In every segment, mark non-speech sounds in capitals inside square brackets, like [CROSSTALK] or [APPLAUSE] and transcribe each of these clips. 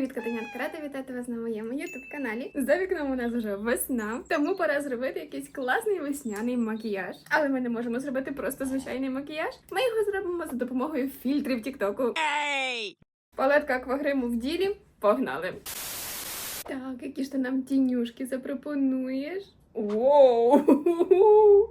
Привіт, котенятка! Рада вітати вас на моєму ютуб каналі. За вікном у нас вже весна, тому пора зробити якийсь класний весняний макіяж. Але ми не можемо зробити просто звичайний макіяж. Ми його зробимо за допомогою фільтрів Тіктоку. Ей! Палетка аквагриму в ділі. Погнали! Так, які ж ти нам тінюшки запропонуєш? Воу!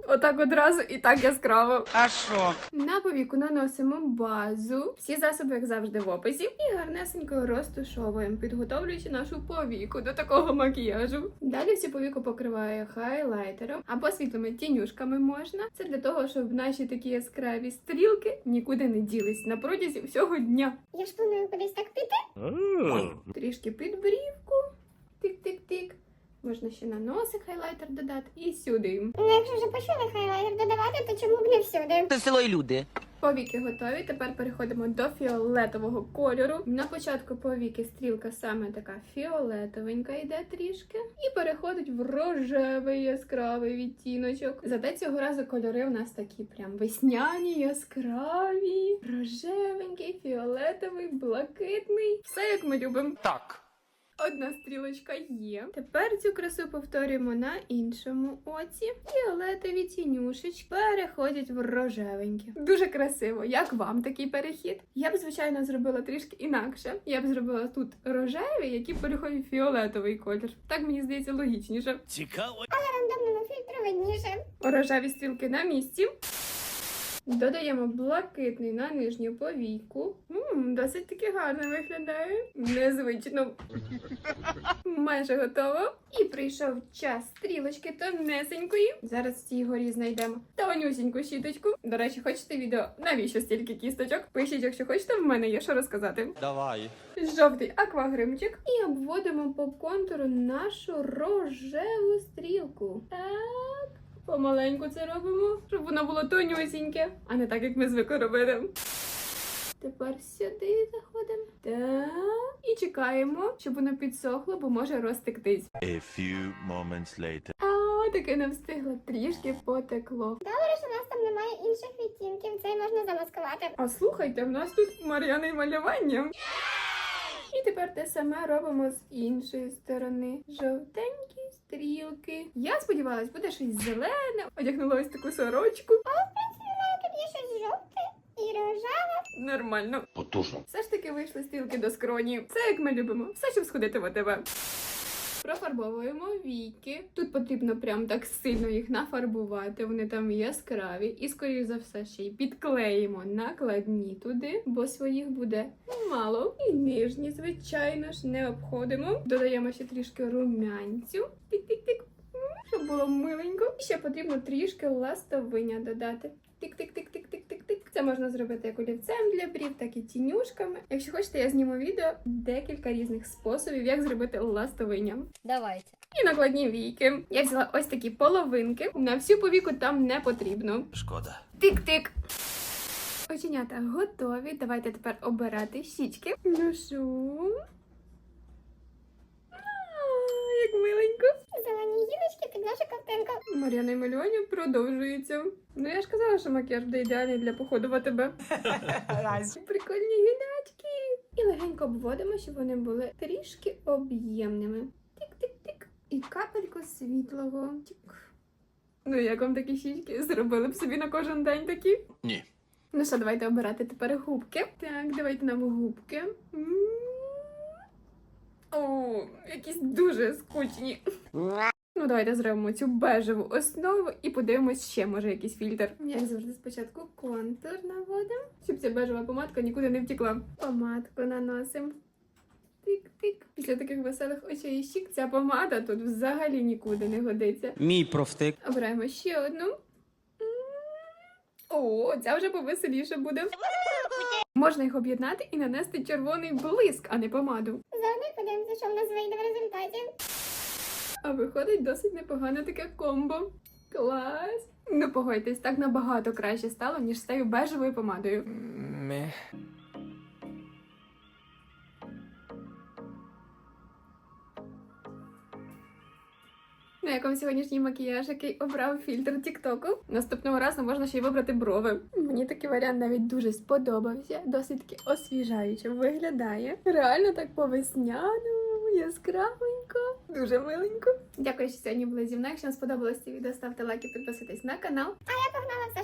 [LAUGHS] Отак одразу і так яскраво. А що? На повіку наносимо базу, всі засоби, як завжди, в описі, і гарнесенько розтушовуємо, підготовлюючи нашу повіку до такого макіяжу. Далі всю повіку покриваю хайлайтером або світлими тінюшками можна. Це для того, щоб наші такі яскраві стрілки нікуди не ділись на протязі всього дня. Я ж планую кудись так піти. Трішки під брівку, тик-тик-тик. Можна ще на носик хайлайтер додати і сюди. Ну, якщо вже почали хайлайтер додавати, то чому б не всюди? Це село і люди. Повіки готові. Тепер переходимо до фіолетового кольору. На початку повіки стрілка саме така фіолетовенька йде трішки, і переходить в рожевий яскравий відтіночок. Зате цього разу кольори у нас такі прям весняні, яскраві, рожевенький, фіолетовий, блакитний. Все як ми любимо. Так. Одна стрілочка є. Тепер цю красу повторюємо на іншому оці. Фіолетові тінюшечки переходять в рожевенькі. Дуже красиво. Як вам такий перехід? Я б, звичайно, зробила трішки інакше. Я б зробила тут рожеві, які переходять в фіолетовий колір. Так мені здається логічніше. Цікаво. Рандомному фільтру видніше. Рожеві стрілки на місці. Додаємо блакитний на нижню повійку. М, досить таки гарно виглядає. Незвично. Майже готово. І прийшов час стрілочки тонесенької. Зараз в цій горі знайдемо тонюсіньку щіточку. До речі, хочете відео? Навіщо стільки кісточок? Пишіть, якщо хочете, в мене є що розказати. Давай. Жовтий аквагримчик і обводимо по контуру нашу рожеву стрілку. Помаленьку це робимо, щоб воно було тонюсіньке, а не так, як ми звикли робити. Тепер сюди заходимо. Так. І чекаємо, щоб воно підсохло, бо може розтектись. A few moments later. А, таке не встигло, трішки потекло. Добре, що у нас там немає інших відтінків, цей можна замаскувати. А слухайте, в нас тут мар'яне малювання. І тепер те саме робимо з іншої сторони. Жовтенькі стрілки. Я сподівалась, буде щось зелене. Одягнула ось таку сорочку. Тут є щось жовте і рожеве. Нормально. Потужно. Все ж таки вийшли стрілки до скроні. Це як ми любимо. Все, щоб сходити в АТБ. Профарбовуємо віки. Тут потрібно прям так сильно їх нафарбувати. Вони там яскраві. І, скоріш за все, ще й підклеїмо накладні туди, бо своїх буде мало. І нижні, звичайно ж, не обходимо. Додаємо ще трішки румянцю. Тик-тик-тик. Щоб було миленько. І ще потрібно трішки ластовиня додати. Тик-тик-тик-тик-тик-тик-тик. Це можна зробити як олівцем для брів, так і тінюшками. Якщо хочете, я зніму відео декілька різних способів, як зробити ластовиня. Давайте. І накладні війки. Я взяла ось такі половинки. На всю повіку там не потрібно. Шкода. Тик-тик. Оченята готові. Давайте тепер обирати щічки. Ношу. А, Як миленько. Зелені гілочки під нашу Мар'яне малювання продовжується. Ну я ж казала, що макіяж буде ідеальний для походу в АТБ. Прикольні гілячки. І легенько обводимо, щоб вони були трішки об'ємними. Тик-тик-тик. І капельку світлого. Тік. Ну, як вам такі щічки? Зробили б собі на кожен день такі? Ні. Ну що, давайте обирати тепер губки. Так, давайте нам губки. О, якісь дуже скучні. Ну, давайте зробимо цю бежеву основу і подивимось ще, може, якийсь фільтр. Як завжди, спочатку контур наводимо, щоб ця бежева помадка нікуди не втекла. Помадку наносимо. Тик-тик. Після таких веселих очей і щік ця помада тут взагалі нікуди не годиться. Мій профтик. Обираємо ще одну. О, ця вже повеселіше буде. Можна їх об'єднати і нанести червоний блиск, а не помаду. Заодно подивимося, що в нас вийде в результаті. А виходить досить непогане таке комбо. Клас! Ну погодьтесь, так набагато краще стало, ніж з тією бежевою помадою. Ми. Ну, як вам сьогоднішній макіяж, який обрав фільтр Тіктоку. Наступного разу можна ще й вибрати брови. Мені такий варіант навіть дуже сподобався. Досить таки освіжаюче виглядає. Реально так по весняному, яскравенько, дуже миленько. Дякую, що сьогодні були зі мною. Якщо вам сподобалось це відео, ставте лайк і підписуйтесь на канал. А Я погнала все